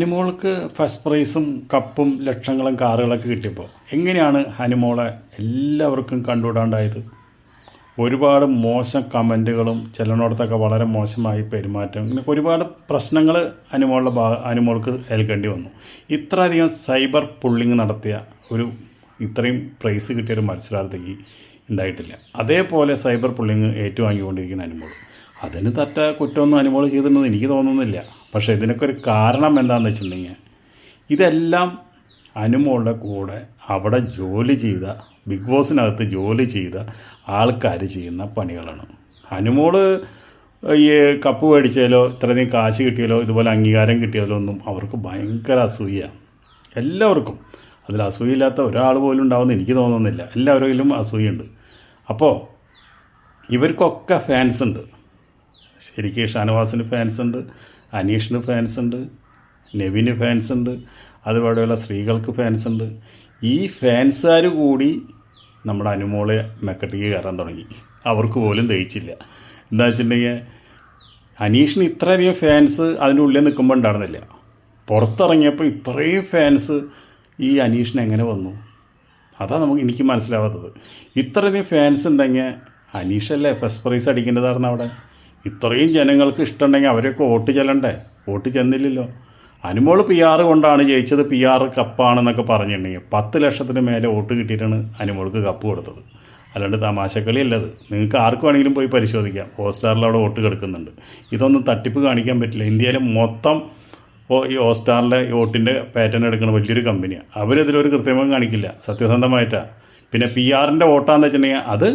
ഹനിമോൾക്ക് first പ്രൈസും കപ്പും ലക്ഷങ്ങളും കാറുകളൊക്കെ കിട്ടിയപ്പോൾ എങ്ങനെയാണ് ഹനിമോളെ എല്ലാവർക്കും കണ്ടുവിടാണ്ടായത് ഒരുപാട് മോശം കമന്റുകളും ചിലനോടത്തൊക്കെ വളരെ മോശമായി പെരുമാറ്റം ഇങ്ങനെ ഒരുപാട് പ്രശ്നങ്ങൾ ഹനിമോളുടെ ഭാ ഹനിമോൾക്ക് ഏൽക്കേണ്ടി വന്നു. ഇത്രയധികം സൈബർ പുള്ളിങ് നടത്തിയ ഒരു ഇത്രയും പ്രൈസ് കിട്ടിയ ഒരു മത്സരാർത്ഥിക്ക് ഉണ്ടായിട്ടില്ല. അതേപോലെ സൈബർ പുള്ളിങ് ഏറ്റുവാങ്ങിക്കൊണ്ടിരിക്കുന്ന ഹനിമോൾ അതിന് തറ്റ കുറ്റമൊന്നും അനുമോൾ ചെയ്തിട്ടുണ്ടെന്ന് എനിക്ക് തോന്നുന്നില്ല. പക്ഷേ ഇതിനൊക്കെ ഒരു കാരണം എന്താണെന്ന് വെച്ചിട്ടുണ്ടെങ്കിൽ ഇതെല്ലാം അനുമോളുടെ കൂടെ അവിടെ ജോലി ചെയ്ത ബിഗ് ബോസിനകത്ത് ജോലി ചെയ്ത ആൾക്കാർ ചെയ്യുന്ന പണികളാണ്. അനുമോൾ ഈ കപ്പ് മേടിച്ചാലോ ഇത്രയധികം കാശ് കിട്ടിയാലോ ഇതുപോലെ അംഗീകാരം കിട്ടിയാലോ ഒന്നും അവർക്ക് ഭയങ്കര അസൂയ. എല്ലാവർക്കും. അതിൽ അസൂയയില്ലാത്ത ഒരാൾ പോലും ഉണ്ടാവുമെന്ന് എനിക്ക് തോന്നുന്നില്ല. എല്ലാവരിലും അസൂയുണ്ട്. അപ്പോൾ ഇവർക്കൊക്കെ ഫാൻസ് ഉണ്ട്. ശരിക്കും ഷാനവാസിന് ഫാൻസ് ഉണ്ട് അനീഷിന് ഫാൻസ് ഉണ്ട് നെവിന് ഫാൻസ് ഉണ്ട് അതുപോലെയുള്ള സ്ത്രീകൾക്ക് ഫാൻസ് ഉണ്ട്. ഈ ഫാൻസുകാർ കൂടി നമ്മുടെ അനുമോളെ മെക്കട്ടിക്ക് കയറാൻ തുടങ്ങി. അവർക്ക് പോലും ദഹിച്ചില്ല. എന്താ വെച്ചിട്ടുണ്ടെങ്കിൽ അനീഷിന് ഇത്രയധികം ഫാൻസ് അതിന്റെ ഉള്ളിൽ നിൽക്കുമ്പോൾ ഉണ്ടായിരുന്നില്ല. പുറത്തിറങ്ങിയപ്പോൾ ഇത്രയും ഫാൻസ് ഈ അനീഷിന് എങ്ങനെ വന്നു? അതാണ് നമുക്ക് എനിക്ക് മനസ്സിലാവാത്തത്. ഇത്രയധികം ഫാൻസ് ഉണ്ടെങ്കിൽ അനീഷല്ലേ ഫസ്റ്റ് പ്രൈസ് അടിക്കേണ്ടതായിരുന്നു അവിടെ? ഇത്രയും ജനങ്ങൾക്ക് ഇഷ്ടമുണ്ടെങ്കിൽ അവരെയൊക്കെ വോട്ട് ചെല്ലണ്ടേ? വോട്ട് ചെന്നില്ലല്ലോ. അനുമോൾ പി ആർ കൊണ്ടാണ് ജയിച്ചത്. പി ആർ കപ്പാണെന്നൊക്കെ പറഞ്ഞിട്ടുണ്ടെങ്കിൽ പത്ത് ലക്ഷത്തിന് മേലെ വോട്ട് കിട്ടിയിട്ടാണ് അനുമോൾക്ക് കപ്പ് കൊടുത്തത്. അല്ലാണ്ട് തമാശക്കളി അല്ലത് നിങ്ങൾക്ക് ആർക്ക് വേണമെങ്കിലും പോയി പരിശോധിക്കാം. ഹോട്ട്സ്റ്റാറിൽ അവിടെ വോട്ട് കിടക്കുന്നുണ്ട്. ഇതൊന്നും തട്ടിപ്പ് കാണിക്കാൻ പറ്റില്ല. ഇന്ത്യയിലെ മൊത്തം ഈ ഹോട്ട്സ്റ്റാറിലെ ഈ വോട്ടിന്റെ പാറ്റേൺ എടുക്കുന്ന വലിയൊരു കമ്പനിയാണ് അവരിതിലൊരു കൃത്യമായി കാണിക്കില്ല. സത്യസന്ധമായിട്ടാണ് പിന്നെ പി ആറിന്റെ വോട്ടാന്ന് വെച്ചിട്ടുണ്ടെങ്കിൽ അത്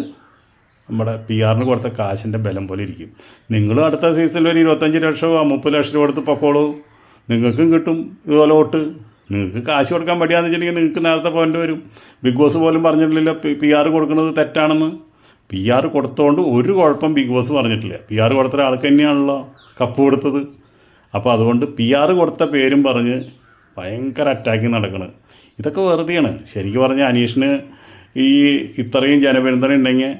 നമ്മുടെ പി ആറിന് കൊടുത്ത കാശിന്റെ ബലം പോലെ ഇരിക്കും. നിങ്ങളും അടുത്ത സീസണിൽ ഒരു ഇരുപത്തഞ്ച് ലക്ഷമോ മുപ്പത് ലക്ഷം രൂപ കൊടുത്ത് പൊക്കോളൂ. നിങ്ങൾക്കും കിട്ടും ഇതുപോലെ വോട്ട്. നിങ്ങൾക്ക് കാശ് കൊടുക്കാൻ മടിയാന്ന് വെച്ചിട്ടുണ്ടെങ്കിൽ നിങ്ങൾക്ക് നേരത്തെ പോയിന്റ് വരും. ബിഗ് ബോസ് പോലും പറഞ്ഞിട്ടില്ലല്ലോ പി ആർ കൊടുക്കുന്നത് തെറ്റാണെന്ന്. പി ആർ കൊടുത്തോണ്ട് ഒരു കുഴപ്പം ബിഗ് ബോസ് പറഞ്ഞിട്ടില്ല. പി ആർ കൊടുത്ത ഒരാൾക്ക് തന്നെയാണല്ലോ കപ്പ് കൊടുത്തത്. അപ്പോൾ അതുകൊണ്ട് പി ആർ കൊടുത്ത പേരും പറഞ്ഞ് ഭയങ്കര അറ്റാക്കിങ് നടക്കണ്. ഇതൊക്കെ വെറുതെയാണ്. ശരിക്കും പറഞ്ഞാൽ അനീഷിന് ഈ ഇത്രയും ജനപിന്തുണ ഉണ്ടെങ്കിൽ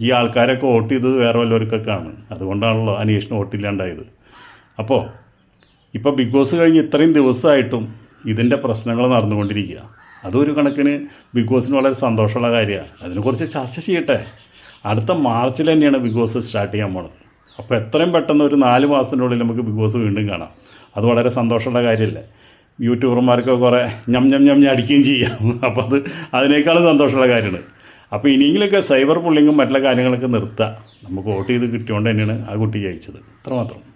ഈ ആൾക്കാരൊക്കെ വോട്ട് ചെയ്തത് വേറെ വല്ലവർക്കൊക്കെയാണ് അതുകൊണ്ടാണല്ലോ അനീഷിന് വോട്ടില്ലാണ്ടായത് അപ്പോൾ ഇപ്പോൾ ബിഗ് ബോസ് കഴിഞ്ഞ് ഇത്രയും ദിവസമായിട്ടും ഇതിന്റെ പ്രശ്നങ്ങൾ നടന്നുകൊണ്ടിരിക്കുക. അതൊരു കണക്കിന് ബിഗ് ബോസിന് വളരെ സന്തോഷമുള്ള കാര്യമാണ്. അതിനെക്കുറിച്ച് ചർച്ച ചെയ്യട്ടെ. അടുത്ത മാർച്ചിൽ തന്നെയാണ് ബിഗ് ബോസ് സ്റ്റാർട്ട് ചെയ്യാൻ പോണത്. അപ്പോൾ എത്രയും പെട്ടെന്ന് ഒരു നാല് മാസത്തിനുള്ളിൽ നമുക്ക് ബിഗ് ബോസ് വീണ്ടും കാണാം. അത് വളരെ സന്തോഷമുള്ള കാര്യമല്ലേ? യൂട്യൂബർമാർക്ക് കുറേ ഞം ഞം ഞം ഞം അടിക്കുകയും ചെയ്യാം. അപ്പോൾ അത് അതിനേക്കാളും സന്തോഷമുള്ള കാര്യമാണ്. അപ്പോൾ ഇനിയെങ്കിലൊക്കെ സൈബർ പുള്ളിങ്ങും മറ്റുള്ള കാര്യങ്ങളൊക്കെ നിർത്തുക നമുക്ക് വോട്ട് ചെയ്ത് കിട്ടിയോണ്ട് തന്നെയാണ് ആ കുട്ടി ജയിച്ചത്. അത്രമാത്രം.